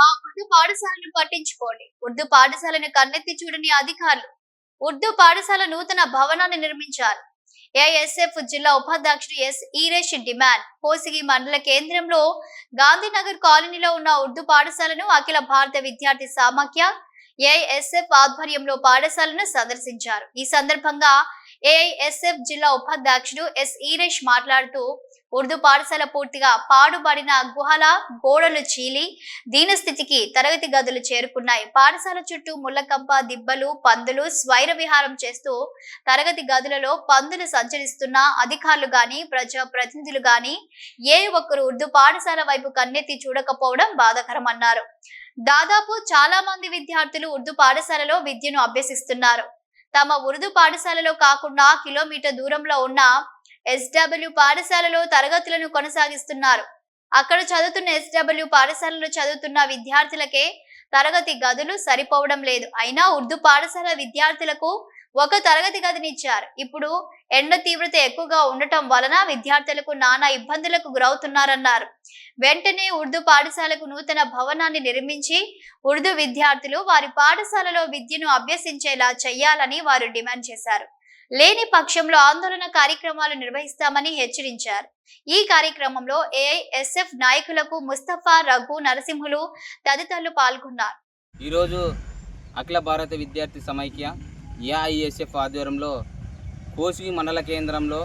మా ఉర్దూ పాఠశాలను పట్టించుకోండి. ఉర్దూ పాఠశాలను కన్నెత్తి చూడని అధికారులు. ఉర్దూ పాఠశాల నూతన భవనాన్ని నిర్మించారు ఏఎస్ఎఫ్ జిల్లా ఉపాధ్యక్షుడు ఎస్ ఈరేష్ డిమాండ్. కోసిగి మండల కేంద్రంలో గాంధీనగర్ కాలనీలో ఉన్న ఉర్దూ పాఠశాలను అఖిల భారత విద్యార్థి సామాఖ్య ఏఎస్ఎఫ్ ఆధ్వర్యంలో పాఠశాలను సందర్శించారు. ఈ సందర్భంగా ఏఐఎస్ఎఫ్ జిల్లా ఉపాధ్యక్షుడు ఎస్ ఈరేష్ మాట్లాడుతూ ఉర్దూ పాఠశాల పూర్తిగా పాడుబడిన గుహల గోడలు చీలి దీనస్థితికి తరగతి గదులు చేరుకున్నాయి. పాఠశాల చుట్టూ ముళ్ళకంప దిబ్బలు పందులు స్వైర విహారం చేస్తూ తరగతి గదులలో పందులు సంచరిస్తున్న అధికారులు గాని ప్రజా ప్రతినిధులు గాని ఏ ఒక్కరు ఉర్దూ పాఠశాల వైపు కన్నెత్తి చూడకపోవడం బాధాకరమన్నారు. దాదాపు చాలా మంది విద్యార్థులు ఉర్దూ పాఠశాలలో విద్యను అభ్యసిస్తున్నారు. తమ ఉర్దూ పాఠశాలలో కాకుండా కిలోమీటర్ దూరంలో ఉన్న ఎస్డబ్ల్యూ పాఠశాలలో తరగతులను కొనసాగిస్తున్నారు. అక్కడ చదువుతున్న ఎస్డబ్ల్యూ పాఠశాలలో చదువుతున్న విద్యార్థులకే తరగతి గదులు సరిపోవడం లేదు. అయినా ఉర్దూ పాఠశాల విద్యార్థులకు ఒక తరగతి గదినిచ్చారు ఇప్పుడు ఎండ తీవ్రత ఎక్కువగా ఉండటం వలన విద్యార్థులకు నానా ఇబ్బందులకు గురవుతున్నారన్నారు. వెంటనే ఉర్దూ పాఠశాలకు నూతన భవనాన్ని నిర్మించి ఉర్దూ విద్యార్థులు వారి పాఠశాలలో విద్యను అభ్యసించేలా చేయాలని వారు డిమాండ్ చేశారు. లేని పక్షంలో ఆందోళన కార్యక్రమాలు నిర్వహిస్తామని హెచ్చరించారు. ఈ కార్యక్రమంలో ఏఐఎస్ఎఫ్ నాయకులకు ముస్తఫా రఘు నరసింహులు తదితరులు పాల్గొన్నారు. ఈరోజు అఖిల భారత విద్యార్థి సమైక్య ఏఐఎస్ఎఫ్ ఆధ్వర్యంలో కోసిగి మండల కేంద్రంలో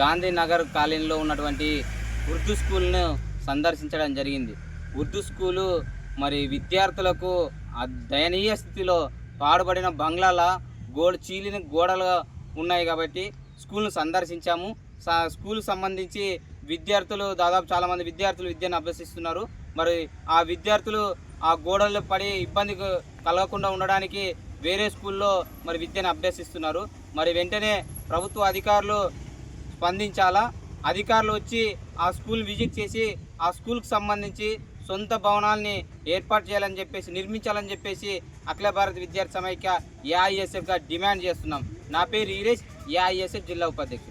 గాంధీనగర్ కాలనీలో ఉన్నటువంటి ఉర్దూ స్కూల్ను సందర్శించడం జరిగింది. ఉర్దూ స్కూలు మరి విద్యార్థులకు దయనీయ స్థితిలో పాడుబడిన బంగ్లాల గోడ చీలిన గోడలు ఉన్నాయి కాబట్టి స్కూల్ను సందర్శించాము. స్కూల్ సంబంధించి విద్యార్థులు దాదాపు చాలామంది విద్యార్థులు విద్యను అభ్యసిస్తున్నారు. మరి ఆ విద్యార్థులు ఆ గోడలు పడి ఇబ్బంది కలగకుండా ఉండడానికి వేరే స్కూల్లో మరి విద్యను అభ్యసిస్తున్నారు. మరి వెంటనే ప్రభుత్వ అధికారులు స్పందించాలా? అధికారులు వచ్చి ఆ స్కూల్ విజిట్ చేసి ఆ స్కూల్కి సంబంధించి సొంత భవనాల్ని ఏర్పాటు చేయాలని చెప్పేసి నిర్మించాలని చెప్పేసి అఖిల భారత విద్యార్థి సమైక్య ఏఐఎస్ఎఫ్గా డిమాండ్ చేస్తున్నాం. నా పేరు ఈరేష్ ఏఐఎస్ఎఫ్ జిల్లా ఉపాధ్యక్షుడు